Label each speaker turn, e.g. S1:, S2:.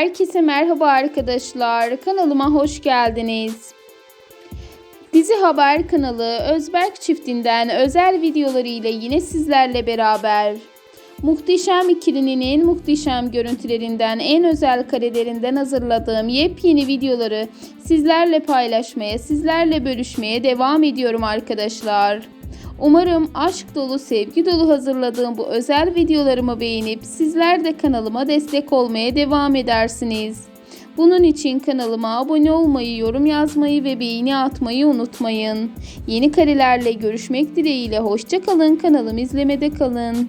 S1: Herkese merhaba arkadaşlar. Kanalıma hoş geldiniz. Dizi Haber kanalı Özberk çiftinden özel videoları ile yine sizlerle beraber. Muhteşem ikilinin en muhteşem görüntülerinden, en özel karelerinden hazırladığım yepyeni videoları sizlerle paylaşmaya, sizlerle bölüşmeye devam ediyorum arkadaşlar. Umarım aşk dolu, sevgi dolu hazırladığım bu özel videolarımı beğenip sizler de kanalıma destek olmaya devam edersiniz. Bunun için kanalıma abone olmayı, yorum yazmayı ve beğeni atmayı unutmayın. Yeni karelerle görüşmek dileğiyle hoşça kalın, kanalımı izlemede kalın.